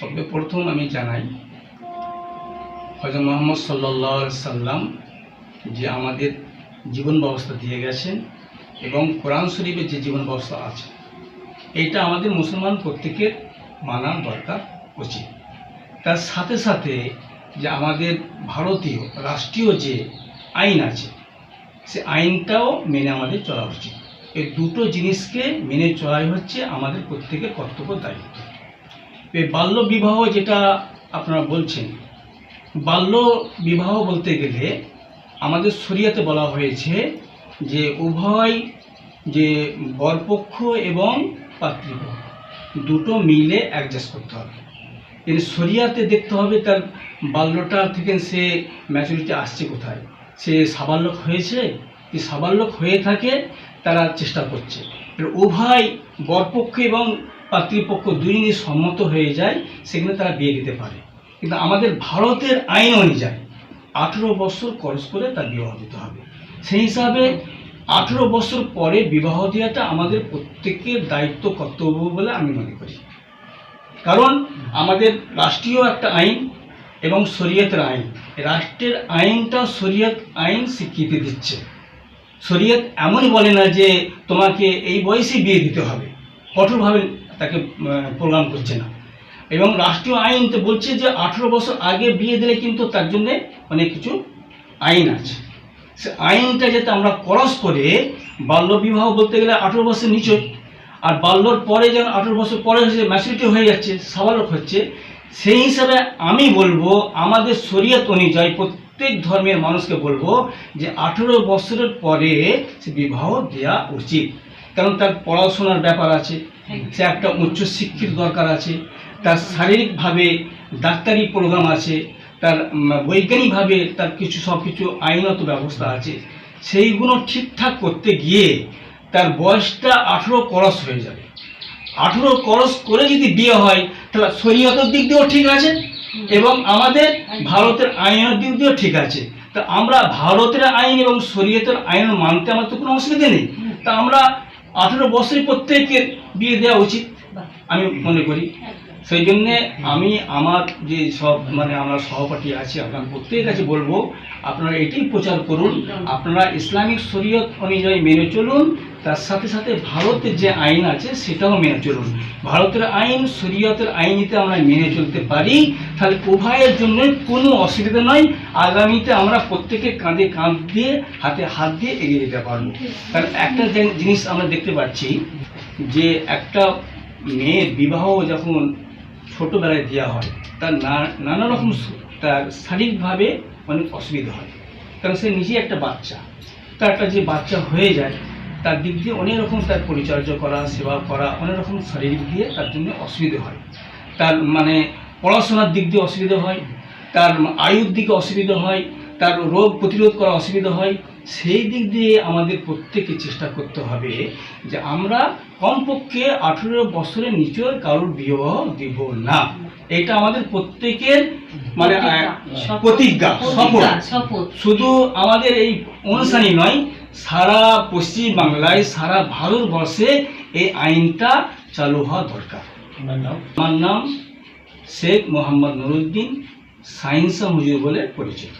সর্বপ্রথম আমি জানাই হজরত মোহাম্মদ সাল্লাহ সাল্লাম যে আমাদের জীবন ব্যবস্থা দিয়ে গেছেন এবং কোরআন শরীফের যে জীবন ব্যবস্থা আছে এটা আমাদের মুসলমান প্রত্যেকের মানার দরকার উচিত। তার সাথে সাথে যে আমাদের ভারতীয়, রাষ্ট্রীয় যে আইন আছে, সে আইনটাও মেনে আমাদের চলা উচিত। এই দুটো জিনিসকে মেনে চলাই হচ্ছে আমাদের প্রত্যেকের কর্তব্য দায়িত্ব। এই বাল্য বিবাহ যেটা আপনারা বলছেন, বাল্য বিবাহ বলতে গেলে আমাদের শরিয়াতে বলা হয়েছে যে উভয় যে বরপক্ষ এবং পাতৃপক্ষ, দুটো মিলে অ্যাডজাস্ট করতে হবে। কিন্তু শরিয়াতে দেখতে হবে তার বাল্যটা থেকে সে ম্যাচুরিটি আসছে কোথায়। সে সাবাল্যক হয়েছে কি সাবাল্যক হয়ে থাকে, তারা চেষ্টা করছে। উভয় বরপক্ষ এবং পাতৃপক্ষ দুই যদি সম্মত হয়ে যায়, সেখানে তারা বিয়ে দিতে পারে। কিন্তু আমাদের ভারতের আইন অনুযায়ী আঠেরো বছর খরচ করে তার বিবাহ দিতে হবে। সেই হিসাবে আঠেরো বছর পরে বিবাহ দেওয়াটা আমাদের প্রত্যেকের দায়িত্ব, কর্তব্য বলে আমি মনে করি। কারণ আমাদের রাষ্ট্রীয় একটা আইন এবং শরীয়তের আইন। রাষ্ট্রের আইনটা শরীয়ত আইন স্বীকৃতি দিচ্ছে। শরীয়ত এমনই বলে না যে তোমাকে এই বয়সে বিয়ে দিতে হবে। কঠোরভাবে তাকে প্রোগ্রাম করছে না। এবং রাষ্ট্রীয় আইন তো বলছে যে আঠেরো বছর আগে বিয়ে দিলে কিন্তু তার জন্যে অনেক কিছু আইন আছে। সে আইনটা যাতে আমরা ক্রস করে, বাল্যবিবাহ বলতে গেলে আঠেরো বছর নিচে। আর বাল্যর পরে যেন আঠেরো বছর পরে হচ্ছে ম্যাচুরিটি হয়ে যাচ্ছে সাবালক হচ্ছে সেই হিসাবে আমি বলব, আমাদের শরীয়ত অনুযায়ী প্রত্যেক ধর্মের মানুষকে বলব যে আঠেরো বছরের পরে সে বিবাহ দেওয়া উচিত। কারণ তার পড়াশোনার ব্যাপার আছে, সে একটা উচ্চশিক্ষিত দরকার আছে, তার শারীরিকভাবে ডাক্তারি প্রোগ্রাম আছে, তার বৈজ্ঞানিকভাবে তার কিছু সব কিছু আইনত ব্যবস্থা আছে। সেইগুলো ঠিকঠাক করতে গিয়ে তার বয়সটা আঠেরো করস হয়ে যাবে। আঠেরো করস করে যদি বিয়ে হয়, তাহলে শরীয়তের দিক দিয়েও ঠিক আছে এবং আমাদের ভারতের আইনের দিক দিয়েও ঠিক আছে। তা আমরা ভারতের আইন এবং শরীয়তের আইন মানতে আমার তো কোনো অসুবিধা নেই। তা আমরা আঠেরো বছরই প্রত্যেকের বিয়ে দেওয়া উচিত, আমি মনে করি। সেই জন্যে আমি আমার যে সব মানে আমার সহপাঠী আছে আপনার প্রত্যেকের কাছে বলব, আপনারা এটাই প্রচার করুন। আপনারা ইসলামিক শরীয়ত অনুযায়ী মেনে চলুন, তার সাথে সাথে ভারতের যে আইন আছে, সেটাও মেনে চলুন। ভারতের আইন, শরীয়তের আইন যদি আমরা মেনে চলতে পারি, তাহলে উভয়ের জন্য কোনো অসুবিধা নয়। আগামীতে আমরা প্রত্যেকে কাঁধে কাঁধ দিয়ে, হাতে হাত দিয়ে এগিয়ে যেতে পারব। কারণ একটা জিনিস আমরা দেখতে পাচ্ছি, যে একটা মেয়ের বিবাহ যখন ছোটোবেলায় দেওয়া হয়, তার নানা রকম তার শারীরিকভাবে অনেক অসুবিধা হয়। কারণ সে নিজেই একটা বাচ্চা। তার একটা যে বাচ্চা হয়ে যায়, তার দিক দিয়ে অনেক রকম তার পরিচর্যা করা, সেবা করা, অনেক রকম শারীরিক দিয়ে তার জন্য অসুবিধা হয়। তার মানে পড়াশোনার দিক দিয়ে অসুবিধা হয়, তার আয়ুর দিকে অসুবিধা হয়, তার রোগ প্রতিরোধ করা অসুবিধা হয় সেই দিক দিয়ে আমাদের প্রত্যেকে চেষ্টা করতে হবে যে আমরা কমপক্ষে আঠেরো বছরের নিচের কারোর বিবাহ দিব না। এটা আমাদের প্রত্যেকের মানে প্রতিজ্ঞা শপথ। শুধু আমাদের এই অনুষ্ঠানই নয় সারা পশ্চিম বাংলায় সারা ভারতবর্ষে এই আইনটা চালু হওয়া দরকার। আমার নাম? শেখ মোহাম্মদ নুরুদ্দিন সাইন্স হুজুর বলে পরিচিত।